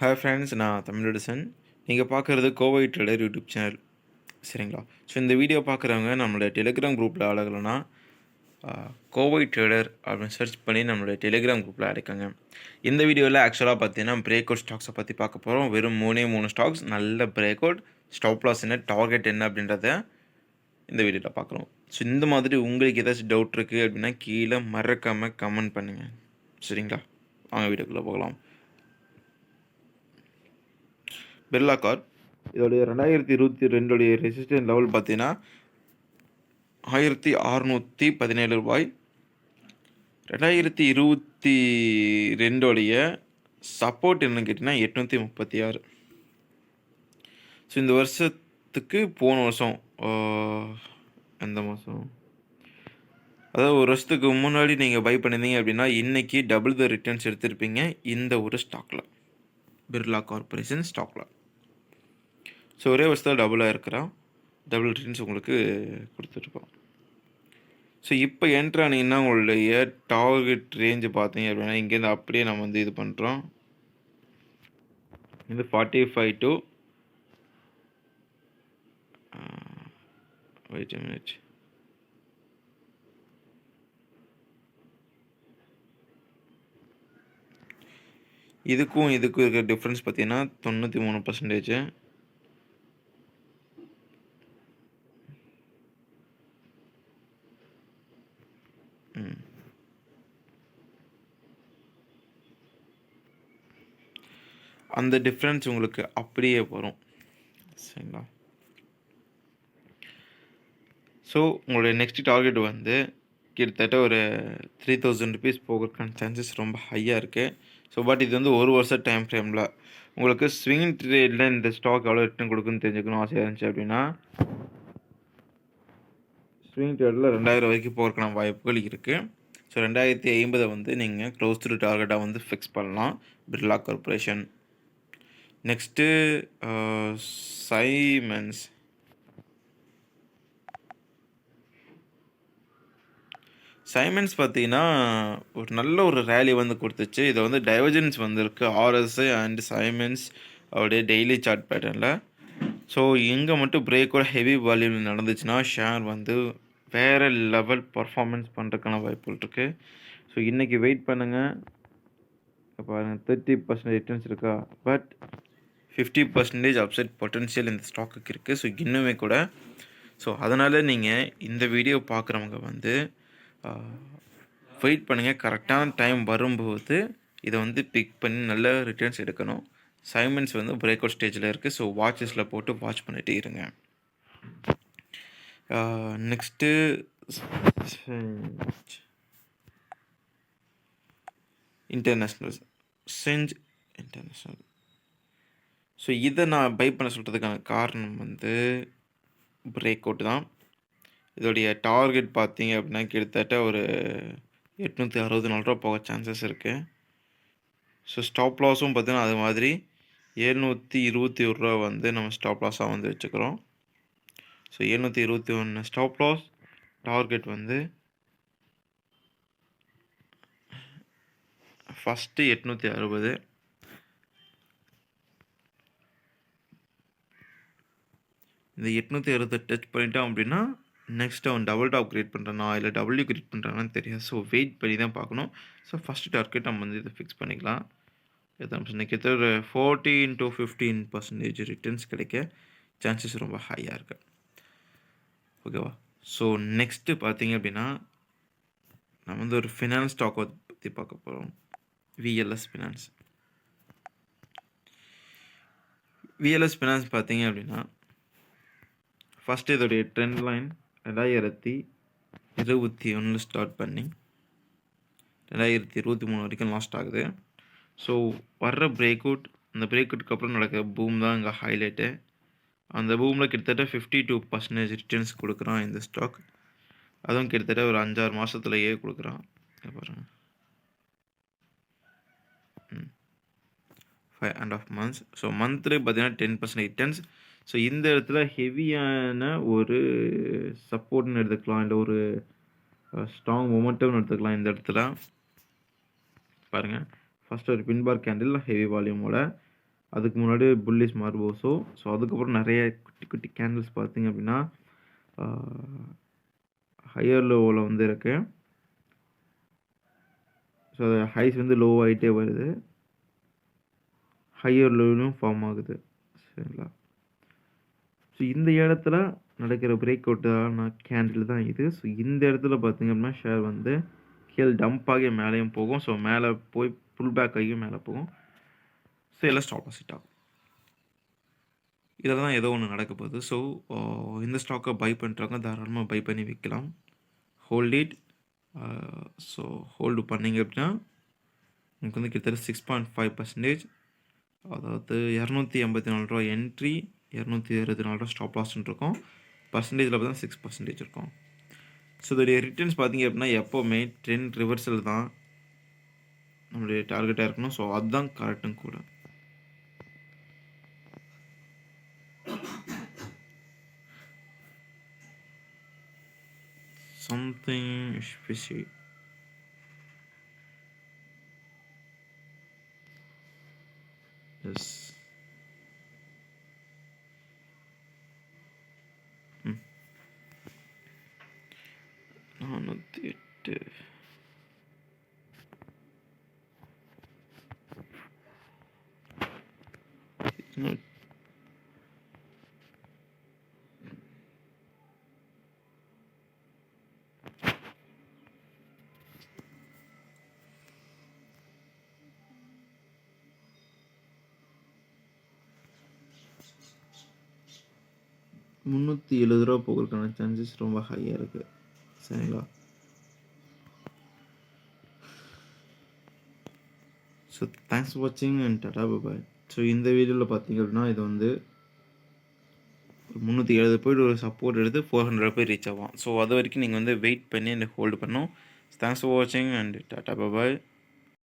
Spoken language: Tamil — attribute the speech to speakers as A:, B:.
A: ஹாய் ஃப்ரெண்ட்ஸ் நான் தமிழடிசன் நீங்கள் பார்க்குறது கோவை ட்ரெடர் யூடியூப் சேனல். சரிங்களா? ஸோ இந்த வீடியோ பார்க்குறவங்க நம்மளோட டெலிகிராம் குரூப்பில் அழகலன்னா கோவை ட்ரேடர் அப்படின்னு சர்ச் பண்ணி நம்மளோட டெலிகிராம் குரூப்பில் அடைக்கங்க. இந்த வீடியோவில் ஆக்சுவலாக பார்த்தீங்கன்னா பிரேக் அவுட் ஸ்டாக்ஸை பற்றி பார்க்க போகிறோம் வெறும் மூணே மூணு ஸ்டாக்ஸ் நல்ல பிரேக் அவுட் ஸ்டாப் லாஸ் என்ன டார்கெட் என்ன அப்படின்றத இந்த வீடியோவில் பார்க்குறோம். ஸோ இந்த மாதிரி உங்களுக்கு ஏதாச்சும் டவுட் இருக்குது அப்படின்னா கீழே மறக்காமல் கமெண்ட் பண்ணுங்கள் சரிங்களா? வாங்க வீடியோக்குள்ளே போகலாம். பிர்லா கார் இதோடைய ரெண்டாயிரத்தி இருபத்தி ரெண்டுடைய ரெசிஸ்டன்ட் லெவல் பார்த்தீங்கன்னா ஆயிரத்தி அறநூற்றி பதினேழு ரூபாய். ரெண்டாயிரத்தி இருபத்தி ரெண்டோடைய சப்போர்ட் என்னன்னு கேட்டிங்கன்னா எட்நூற்றி முப்பத்தி ஆறு. ஸோ இந்த வருஷத்துக்கு போன வருஷம் அந்த எந்த மாதம் அதாவது ஒரு வருஷத்துக்கு முன்னாடி நீங்கள் பை பண்ணியிருந்தீங்க அப்படின்னா இன்றைக்கி டபுள் த ரிட்டர்ன்ஸ் எடுத்திருப்பீங்க இந்த ஒரு ஸ்டாக்கில் பிர்லா கார்பரேஷன் ஸ்டாக்கில் ஸோ ஒரே வருஷத்தில் டபுளாக இருக்கிறான். டபுள் ரிட்டர்ன்ஸ் உங்களுக்கு கொடுத்துருக்கோம் ஸோ இப்போ என்ட்ரு ஆனீங்கன்னா உங்களுடைய டார்கெட் ரேஞ்சு பார்த்தீங்க அப்படின்னா இங்கேருந்து அப்படியே நம்ம வந்து இது பண்ணுறோம் இது ஃபார்ட்டி ஃபைவ் டு வெயிட் இதுக்கும் இதுக்கும் இருக்கிற டிஃப்ரென்ஸ் பார்த்தீங்கன்னா தொண்ணூற்றி மூணு பர்சன்டேஜ் அந்த டிஃப்ரென்ஸ் உங்களுக்கு அப்படியே வரும். சரிங்களா? ஸோ உங்களுடைய நெக்ஸ்ட் டார்கெட் வந்து கிட்டத்தட்ட ஒரு த்ரீ தௌசண்ட் ருபீஸ் போகிறதுக்கான சான்சஸ் ரொம்ப ஹையாக இருக்குது ஸோ பட் இது வந்து ஒரு வருஷம் டைம் ஃப்ரேமில் உங்களுக்கு ஸ்விங் ட்ரேடில் இந்த ஸ்டாக் எவ்வளோ ரிட்டர்ன் கொடுக்குன்னு தெரிஞ்சுக்கணும் ஆசையாக இருந்துச்சு அப்படின்னா ஸ்விங் ட்ரேடில் ரெண்டாயிரம் வரைக்கும் போகிறதுக்கான வாய்ப்புகள் இருக்குது ஸோ ரெண்டாயிரத்தி ஐம்பதை வந்து நீங்கள் க்ளோஸ் டு டார்கெட்டாக வந்து ஃபிக்ஸ் பண்ணலாம். Birla corporation next Siemens Siemens பார்த்தீங்கன்னா ஒரு நல்ல ஒரு ரேலி வந்து கொடுத்துச்சு. இதை வந்து டைவர்ஜன்ஸ் வந்திருக்கு. ஆர்எஸ்ஐ அண்ட் சைமன்ஸ் அவருடைய டெய்லி சார்ட் பேட்டர்னில் ஸோ இங்கே மட்டும் பிரேக்கோட ஹெவி வால்யூம் நடந்துச்சுன்னா ஷேர் வந்து வேறு லெவல் பர்ஃபார்மன்ஸ் பண்ணுறதுக்கான வாய்ப்புகள் இருக்குது ஸோ இன்றைக்கி வெயிட் பண்ணுங்கள் பாருங்கள் தேர்ட்டி பர்சன்ட் ரிட்டர்ன்ஸ் இருக்கா? But fifty percentage upside potential இந்த ஸ்டாக்குக்கு இருக்குது ஸோ இன்னுமே கூட ஸோ அதனால் நீங்கள் இந்த வீடியோ பார்க்குறவங்க வந்து வெயிட் பண்ணுங்கள் கரெக்டான டைம் வரும்போது இதை வந்து பிக் பண்ணி நல்ல ரிட்டர்ன்ஸ் எடுக்கணும். சைமன்ஸ் வந்து பிரேக் அவுட் ஸ்டேஜில் இருக்குது ஸோ வாட்சஸில் போட்டு வாட்ச் பண்ணிகிட்டே இருங்க. Next international change international so இதை நான் பை பண்ண சொல்கிறதுக்கான காரணம் வந்து பிரேக் அவுட் தான். இதோடைய டார்கெட் பார்த்தீங்க அப்படின்னா கிட்டத்தட்ட ஒரு எட்நூற்றி அறுபது நாலு ரூபா போக சான்சஸ் இருக்குது ஸோ ஸ்டாப் லாஸும் பார்த்தீங்கன்னா அது மாதிரி எழுநூற்றி இருபத்தி ஒரு ரூபா வந்து நம்ம ஸ்டாப் லாஸாக வந்து வச்சுக்கிறோம். ஸோ எழுநூற்றி இருபத்தி ஒன்று ஸ்டாப் லாஸ் டார்கெட் வந்து ஃபஸ்ட்டு எட்நூற்றி அறுபது. இந்த எட்நூற்றி அறுபது டச் பண்ணிட்டோம் அப்படின்னா நெக்ஸ்ட் அவன் டபுள் டாப் கிரியேட் பண்ணுறானா இல்லை டபுள்யூ கிரியேட் பண்ணுறானான்னு தெரியாது. ஸோ வெயிட் பண்ணி தான் பார்க்கணும். ஸோ ஃபஸ்ட்டு டார்கெட் நம்ம வந்து இதை ஃபிக்ஸ் பண்ணிக்கலாம். எத்தனை ஒரு fourteen to fifteen percentage returns கிடைக்க சான்சஸ் ரொம்ப ஹையாக இருக்கு. ஓகேவா ஸோ நெக்ஸ்ட்டு பார்த்தீங்க அப்படின்னா நம்ம வந்து ஒரு ஃபினான்ஸ் ஸ்டாக்கை பற்றி பார்க்க போகிறோம் விஎல்எஸ் ஃபினான்ஸ் விஎல்எஸ் ஃபினான்ஸ் பார்த்தீங்க அப்படின்னா ஃபஸ்ட்டு இதோடைய ட்ரெண்ட் லைன் ரெண்டாயிரத்தி இருபத்தி ஒன்றில் ஸ்டார்ட் பண்ணி ரெண்டாயிரத்தி இருபத்தி மூணு வரைக்கும் லாஸ்ட் ஆகுது. ஸோ வர்ற பிரேக் அவுட் அந்த பிரேக் அவுட்டுக்கு அப்புறம் நடக்கிற பூம் தான் இங்கே ஹைலைட்டு அந்த பூமில் கிட்டத்தட்ட ஃபிஃப்டி டூ பர்சன்டேஜ் ரிட்டர்ன்ஸ் கொடுக்குறான் இந்த ஸ்டாக் அதுவும் கிட்டத்தட்ட ஒரு அஞ்சாறு மாதத்துலையே கொடுக்குறான். பாருங்கள் five and half months so monthly பார்த்தீங்கன்னா டென் பர்சன்ட் ரிட்டர்ன்ஸ் ஸோ இந்த இடத்துல ஹெவியான ஒரு சப்போர்ட்னு எடுத்துக்கலாம். இல்லை ஒரு ஸ்ட்ராங் மொமெண்டம்னு எடுத்துக்கலாம் இந்த இடத்துல. பாருங்கள் ஃபஸ்ட் ஒரு பின்பார் கேண்டில் ஹெவி வால்யூமோட அதுக்கு முன்னாடி புல்லிஸ் மார்போஸோ ஸோ அதுக்கப்புறம் நிறைய குட்டி குட்டி கேண்டில்ஸ் பார்த்தீங்க அப்படின்னா ஹையர் லோவில் வந்து இருக்கு. ஸோ ஹைஸ் வந்து லோ ஆகிட்டே வருது. ஹையர் லோவிலும் ஃபார்ம் ஆகுது. சரிங்களா? ஸோ இந்த இடத்துல நடக்கிற பிரேக் அவுட்டான கேண்டில் தான் இது. ஸோ இந்த இடத்துல பார்த்தீங்க அப்படின்னா ஷேர் வந்து கீழே டம்ப் ஆகி மேலேயும் போகும். ஸோ மேலே போய் புல் பேக் ஆகியும் மேலே போகும். ஸோ எல்லாம் ஸ்டாப் ஆசிட் ஆகும். இதில் தான் ஏதோ ஒன்று நடக்க போகுது. ஸோ இந்த ஸ்டாக்கை பை பண்ணுறவங்க தாராளமாக பை பண்ணி விற்கலாம். ஹோல்ட் இட் ஸோ ஹோல்டு பண்ணிங்க அப்படின்னா உங்களுக்கு வந்து கிட்டத்தட்ட சிக்ஸ் பாயிண்ட் ஃபைவ் பர்சன்டேஜ் அதாவது இரநூத்தி எண்பத்தி நாலு ரூபா என்ட்ரி இரநூத்தி இருபத்தி நாலு ரூபா ஸ்டாப் லாஸ்ன்னு இருக்கும் பர்சன்டேஜில் பார்த்தா சிக்ஸ் பர்சன்டேஜ் இருக்கும். ஸோ இதோடைய ரிட்டர்ன்ஸ் பார்த்தீங்க அப்படின்னா எப்போவுமே ட்ரெண்ட் ரிவர்சல் தான் நம்மளுடைய டார்கெட்டாக இருக்கணும். ஸோ அதுதான் கரெக்டும் கூட something fishy தொண்ணூற்றி எட்டு முந்நூற்றி எழுபது ரூபா போகிறதுக்கான சான்சஸ் ரொம்ப ஹையாக இருக்குது சரிங்களா? ஸோ தேங்க்ஸ் ஃபார் வாட்சிங் அண்ட் டடா பாய் ஸோ இந்த வீடியோவில் பார்த்தீங்க அப்படின்னா இது வந்து முந்நூற்றி எழுபது போய்ட்டு ஒரு சப்போர்ட் எடுத்து ஃபோர் ஹண்ட்ரட் போய் ரீச் ஆகும் ஸோ அது வரைக்கும் நீங்கள் வந்து வெயிட் பண்ணி ஹோல்டு பண்ணும் தேங்க்ஸ் ஃபார் வாட்சிங் அண்ட் டாட்டா பாய்